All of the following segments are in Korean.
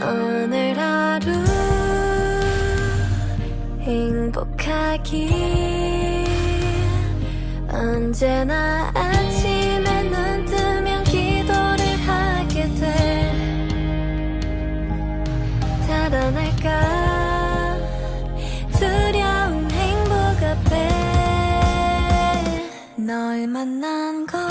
오늘 하루 행복하길. 언제나 아침에 눈 뜨면 기도를 하게 돼. 달아날까? 두려운 행복 앞에 널 만난 건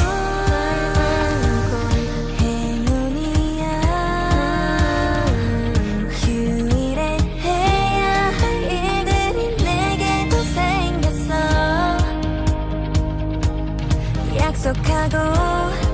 약속하고